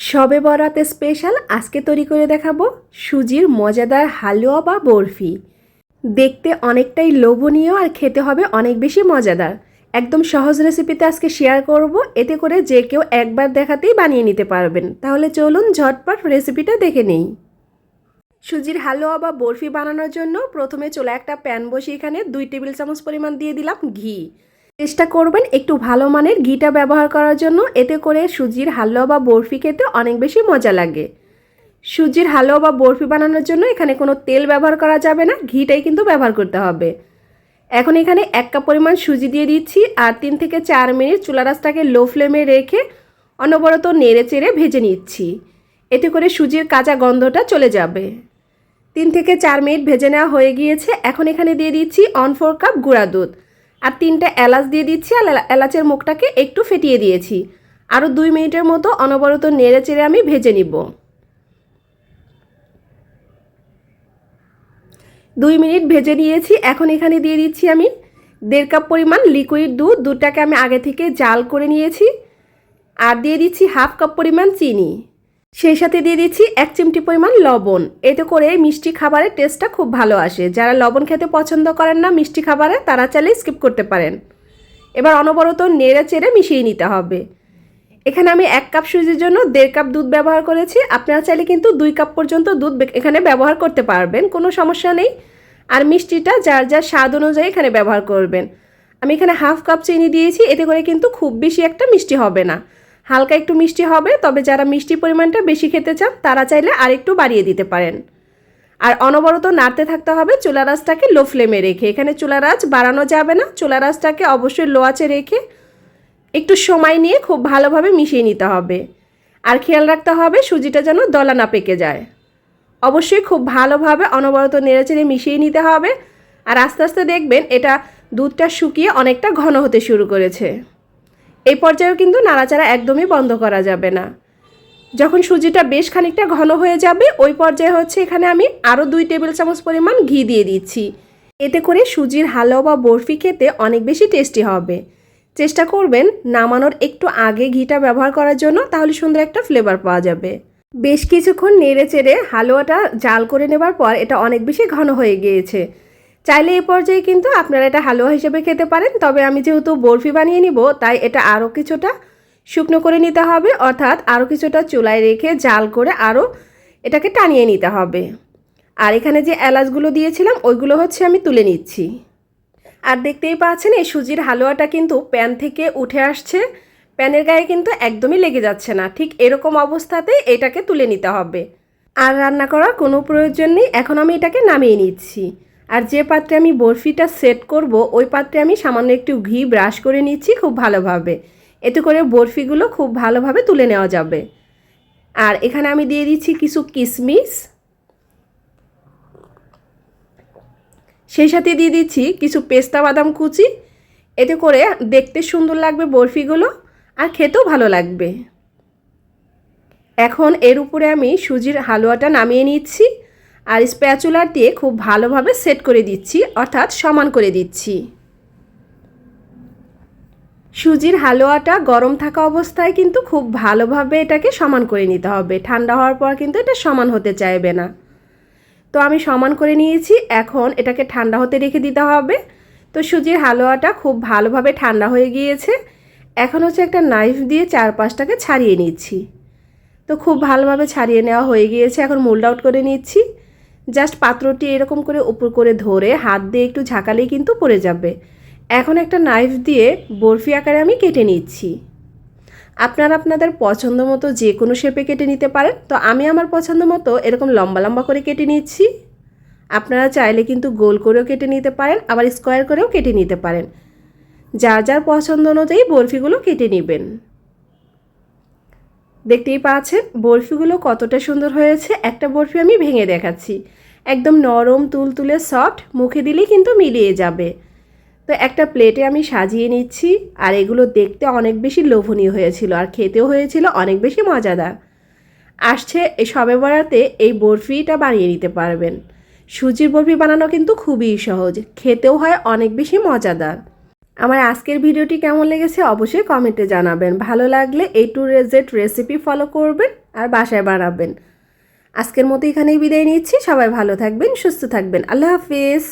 সবে বরাতে স্পেশাল আজকে তৈরি করে দেখাবো সুজির মজাদার হালুয়া বা বরফি। দেখতে অনেকটাই লোভনীয় আর খেতে হবে অনেক বেশি মজাদার। একদম সহজ রেসিপিতে আজকে শেয়ার করব, এতে করে যে কেউ একবার দেখাতেই বানিয়ে নিতে পারবেন। তাহলে চলুন ঝটপট রেসিপিটা দেখে নেই। সুজির হালুয়া বা বরফি বানানোর জন্য প্রথমে চলে একটা প্যান বসিয়ে এখানে দুই টেবিল চামচ পরিমাণ দিয়ে দিলাম ঘি। চেষ্টা করবেন একটু ভালো মানের ঘিটা ব্যবহার করার জন্য। এতে করে সুজির হালুয়া বা বরফি খেতে অনেক বেশি মজা লাগে। সুজির হালুয়া বা বরফি বানানোর জন্য এখানে কোনো তেল ব্যবহার করা যাবে না, ঘিটাই কিন্তু ব্যবহার করতে হবে। এখন এখানে এক কাপ পরিমাণ সুজি দিয়ে দিচ্ছি আর তিন থেকে চার মিনিট চুলা রাসটাকে লো ফ্লেমে রেখে অনবরত নেড়ে চেড়ে ভেজে নিচ্ছি। এতে করে সুজির কাঁচা গন্ধটা চলে যাবে। তিন থেকে চার মিনিট ভেজে নেওয়া হয়ে গিয়েছে। এখন এখানে দিয়ে দিচ্ছি অন ফোর কাপ গুঁড়া দুধ। আর তিনটা এলাচ দিয়ে দিচ্ছি আর এলাচের মুখটাকে একটু ফেটিয়ে দিয়েছি। আরও দুই মিনিটের মতো অনবরত নেড়ে চেড়ে আমি ভেজে নিব। দুই মিনিট ভেজে নিয়েছি। এখন এখানে দিয়ে দিচ্ছি আমি দেড় কাপ পরিমাণ লিকুইড দুধ। দুধটাকে আমি আগে থেকে জাল করে নিয়েছি। আর দিয়ে দিচ্ছি হাফ কাপ পরিমাণ চিনি। সেই সাথে দিয়ে দিচ্ছি এক চিমটি পরিমাণ লবণ। এতে করে মিষ্টি খাবারের টেস্টটা খুব ভালো আসে। যারা লবণ খেতে পছন্দ করেন না মিষ্টি খাবারে, তারা চাইলে স্কিপ করতে পারেন। এবার অনবরত নেড়ে চেড়ে মিশিয়ে নিতে হবে। এখানে আমি এক কাপ সুজির জন্য দেড় কাপ দুধ ব্যবহার করেছি। আপনারা চাইলে কিন্তু দুই কাপ পর্যন্ত দুধ এখানে ব্যবহার করতে পারবেন, কোনো সমস্যা নেই। আর মিষ্টিটা যার যার স্বাদ অনুযায়ী এখানে ব্যবহার করবেন। আমি এখানে হাফ কাপ চিনি দিয়েছি, এতে করে কিন্তু খুব বেশি একটা মিষ্টি হবে না। হালকা একটু মিষ্টি হবে, তবে যারা মিষ্টি পরিমাণটা বেশি খেতে চান, তারা চাইলে আরেকটু বাড়িয়ে দিতে পারেন। আর অনবরত নাড়তে থাকতে হবে, চুলা রাসটাকে লো ফ্লেমে রেখে। এখানে চুলা রাস বাড়ানো যাবে না, চুলা রাসটাকে অবশ্যই লো আঁচে রেখে একটু সময় নিয়ে খুব ভালোভাবে মিশিয়ে নিতে হবে। আর খেয়াল রাখতে হবে, সুজিটা যেন দলা না পেকে যায়। অবশ্যই খুব ভালোভাবে অনবরত নেড়েচেড়ে মিশিয়ে নিতে হবে। আর আস্তে আস্তে দেখবেন, এটা দুধটা শুকিয়ে অনেকটা ঘন হতে শুরু করেছে। এই পর্যায়েও কিন্তু নাড়াচাড়া একদমই বন্ধ করা যাবে না। যখন সুজিটা বেশ খানিকটা ঘন হয়ে যাবে, ওই পর্যায়ে হচ্ছে এখানে আমি আরও দুই টেবিল চামচ পরিমাণ ঘি দিয়ে দিচ্ছি। এতে করে সুজির হালুয়া বা বরফি খেতে অনেক বেশি টেস্টি হবে। চেষ্টা করবেন নামানোর একটু আগে ঘিটা ব্যবহার করার জন্য, তাহলে সুন্দর একটা ফ্লেভার পাওয়া যাবে। বেশ কিছুক্ষণ নেড়ে চেড়ে হালুয়াটা জাল করে নেবার পর এটা অনেক বেশি ঘন হয়ে গিয়েছে। চাইলে এই পর্যায়ে কিন্তু আপনারা এটা হালুয়া হিসেবে খেতে পারেন। তবে আমি যেহেতু বরফি বানিয়ে নিব, তাই এটা আরও কিছুটা শুকনো করে নিতে হবে। অর্থাৎ আরও কিছুটা চুলায় রেখে জাল করে আরও এটাকে টানিয়ে নিতে হবে। আর এখানে যে এলাচগুলো দিয়েছিলাম, ওইগুলো হচ্ছে আমি তুলে নিচ্ছি। আর দেখতেই পাচ্ছেন, এই সুজির হালুয়াটা কিন্তু প্যান থেকে উঠে আসছে। প্যানের গায়ে কিন্তু একদমই লেগে যাচ্ছে না। ঠিক এরকম অবস্থাতে এটাকে তুলে নিতে হবে। আর রান্না করার কোনো প্রয়োজন নেই। এখন আমি এটাকে নামিয়ে নিচ্ছি। আর যে পাত্রে আমি বরফিটা সেট করব, ওই পাত্রে আমি সামান্য একটু ঘি ব্রাশ করে নিচ্ছি খুব ভালোভাবে। এতে করে বরফিগুলো খুব ভালোভাবে তুলে নেওয়া যাবে। আর এখানে আমি দিয়ে দিচ্ছি কিছু কিশমিশ সেই সাথে দিয়ে দিচ্ছি কিছু পেস্তা বাদাম কুচি। এতে করে দেখতে সুন্দর লাগবে বরফিগুলো আর খেতেও ভালো লাগবে। এখন এর উপরে আমি সুজির হালুয়াটা নামিয়ে নিচ্ছি। আর স্প্যাচুলার দিয়ে খুব ভালোভাবে সেট করে দিচ্ছি, অর্থাৎ সমান করে দিচ্ছি। সুজির হালুয়াটা গরম থাকা অবস্থায় কিন্তু খুব ভালোভাবে এটাকে সমান করে নিতে হবে। ঠান্ডা হওয়ার পর কিন্তু এটা সমান হতে চাইবে না। তো আমি সমান করে নিয়েছি, এখন এটাকে ঠান্ডা হতে রেখে দিতে হবে। তো সুজির হালুয়াটা খুব ভালোভাবে ঠান্ডা হয়ে গিয়েছে। এখন হচ্ছে একটা নাইফ দিয়ে চারপাশটাকে ছাড়িয়ে নিচ্ছি। তো খুব ভালোভাবে ছাড়িয়ে নেওয়া হয়ে গিয়েছে, এখন মোল্ড আউট করে নিচ্ছি। জাস্ট পাত্রটি এরকম করে উপর করে ধরে হাত দিয়ে একটু ঝাঁকালেই কিন্তু পড়ে যাবে। এখন একটা নাইফ দিয়ে বরফি আকারে আমি কেটে নিচ্ছি। আপনারা আপনাদের পছন্দ মতো যে কোনো শেপে কেটে নিতে পারেন। তো আমি আমার পছন্দ মতো এরকম লম্বা লম্বা করে কেটে নিচ্ছি। আপনারা চাইলে কিন্তু গোল করেও কেটে নিতে পারেন, আবার স্কোয়ার করেও কেটে নিতে পারেন। যার যার পছন্দ অনুযায়ী বরফিগুলো কেটে নেবেন। দেখতেই পাচ্ছেন, বরফিগুলো কতটা সুন্দর হয়েছে। একটা বরফি আমি ভেঙে দেখাচ্ছি। একদম নরম, তুলতুলে সফট মুখে দিলেই কিন্তু মিলিয়ে যাবে। তো একটা প্লেটে আমি সাজিয়ে নিচ্ছি, আর এগুলো দেখতে অনেক বেশি লোভনীয় হয়েছিল, আর খেতেও হয়েছিল অনেক বেশি মজাদার। আসছে, এই সবে বেড়াতে এই বরফিটা বানিয়ে নিতে পারবেন। সুজির বরফি বানানো কিন্তু খুবই সহজ, খেতেও হয় অনেক বেশি মজাদার। আমার আজকের ভিডিওটি কেমন লেগেছে অবশ্যই কমেন্টে জানাবেন। ভালো লাগলে এই টু রেজেট রেসিপি ফলো করবেন আর বাসায় বানাবেন। আজকের মতো এখানেই বিদায় নিচ্ছি। সবাই ভালো থাকবেন, সুস্থ থাকবেন। আল্লাহ হাফিজ।